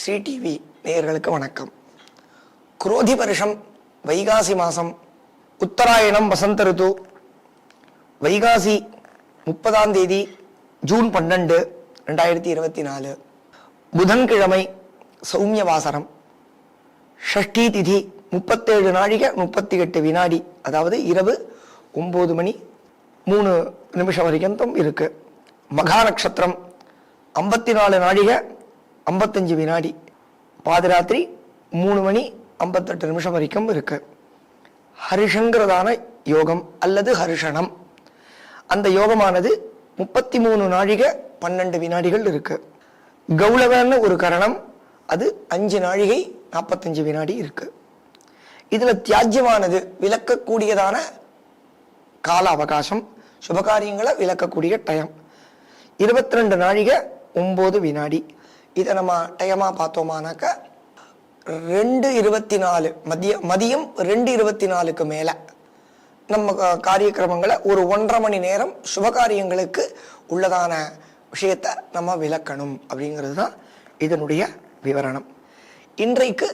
CTV நேயர்களுக்கு வணக்கம். குரோதி வருஷம் வைகாசி மாதம் உத்தராயணம் வசந்த ருது வைகாசி முப்பதாம் தேதி ஜூன் பன்னெண்டு ரெண்டாயிரத்தி இருபத்தி நாலு. புதன்கிழமை சௌமிய வாசரம். ஷஷ்டி திதி முப்பத்தேழு நாழிகை முப்பத்தி எட்டு வினாடி அதாவது இரவு ஒம்பது மணி மூணு நிமிஷம் வரைக்கும் இருக்கு. மகா நட்சத்திரம் ஐம்பத்தி நாலு நாழிகை ஐம்பத்தஞ்சு வினாடி. பாதிராத்திரி மூணு மணி ஐம்பத்தெட்டு நிமிஷம் வரைக்கும் இருக்கு. ஹரிஷங்கிறதான யோகம் அல்லது ஹரிஷனம் அந்த யோகமானது முப்பத்தி மூணு நாழிகை பன்னெண்டு வினாடிகள் இருக்கு. கௌளவன்னு ஒரு கரணம் அது அஞ்சு நாழிகை நாற்பத்தஞ்சு வினாடி இருக்கு. இதில் தியாஜ்யமானது விளக்கக்கூடியதான கால அவகாசம் சுபகாரியங்களை விளக்கக்கூடிய டயம் இருபத்தி ரெண்டு நாழிகை ஒம்பது வினாடி. இதை நம்ம டயமாக பார்த்தோமானாக்கா ரெண்டு இருபத்தி நாலு மதிய மதியம் ரெண்டு இருபத்தி நாலுக்கு மேலே நம்ம காரியக்கிரமங்களை ஒரு ஒன்றரை மணி நேரம் சுபகாரியங்களுக்கு உள்ளதான விஷயத்தை நம்ம விளக்கணும் அப்படிங்கிறது தான் இதனுடைய விவரணம். இன்றைக்கு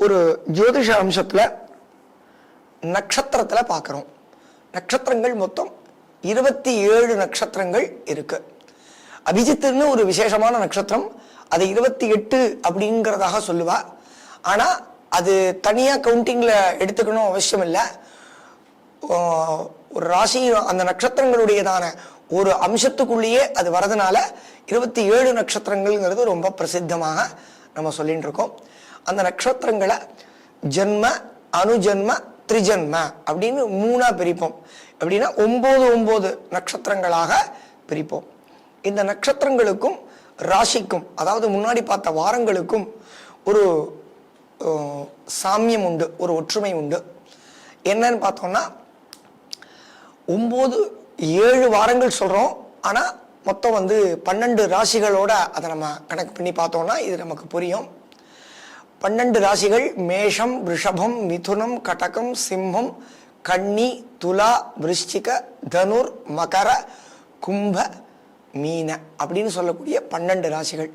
ஒரு ஜோதிஷ அம்சத்தில் நட்சத்திரத்தில் பார்க்குறோம். நட்சத்திரங்கள் மொத்தம் இருபத்தி ஏழு நட்சத்திரங்கள் இருக்குது அபிஜித்துன்னு ஒரு விசேஷமான நட்சத்திரம் அது இருபத்தி எட்டு அப்படிங்கிறதாக சொல்லுவா. ஆனால் அது தனியாக கவுண்டிங்கில் எடுத்துக்கணும் அவசியம் இல்லை ஒரு ராசி அந்த நட்சத்திரங்களுடையதான ஒரு அம்சத்துக்குள்ளேயே அது வரதுனால இருபத்தி ஏழு நட்சத்திரங்கள்ங்கிறது ரொம்ப பிரசித்தமாக நம்ம சொல்லிட்டு இருக்கோம். அந்த நட்சத்திரங்களை ஜென்ம அனுஜென்ம த்ரிஜன்ம அப்படின்னு மூணாக பிரிப்போம். அப்படின்னா ஒம்பது ஒம்பது நட்சத்திரங்களாக பிரிப்போம். இந்த நட்சத்திரங்களுக்கும் ராசிக்கும் அதாவது முன்னாடி பார்த்த வாரங்களுக்கும் ஒரு சாமியம் உண்டு ஒரு ஒற்றுமை உண்டு. என்னன்னு பார்த்தோம்னா ஒம்பது ஏழு வாரங்கள் சொல்கிறோம் ஆனால் மொத்தம் வந்து பன்னெண்டு ராசிகளோட அதை நம்ம கணக்கு பண்ணி பார்த்தோம்னா இது நமக்கு புரியும். பன்னெண்டு ராசிகள் மேஷம் ரிஷபம் மிதுனம் கடகம் சிம்மம் கன்னி துலா விருஷ்டிக தனுர் மகர கும்ப மீன அப்படின்னு சொல்லக்கூடிய பன்னெண்டு ராசிகள்.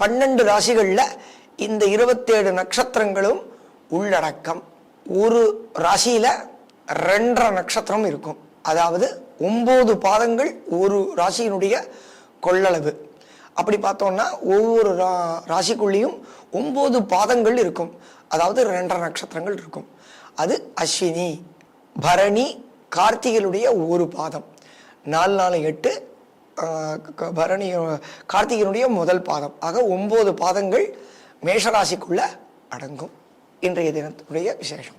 பன்னெண்டு ராசிகளில் இந்த இருபத்தேழு நட்சத்திரங்களும் உள்ளடக்கம். ஒரு ராசியில் ரெண்டரை நட்சத்திரம் இருக்கும். அதாவது ஒம்பது பாதங்கள் ஒரு ராசியினுடைய கொள்ளளவு. அப்படி பார்த்தோம்னா ஒவ்வொரு ரா ராசிக்குள்ளேயும் ஒம்பது பாதங்கள் இருக்கும். அதாவது ரெண்டரை நட்சத்திரங்கள் இருக்கும். அது அஸ்வினி பரணி கார்த்திகளுடைய ஒரு பாதம். நாலு நாலு எட்டு பரணி கார்த்திகனுடைய முதல் பாதம். ஆக ஒன்பது பாதங்கள் மேஷராசிக்குள்ள அடங்கும். இன்றைய தினத்துடைய விசேஷம்.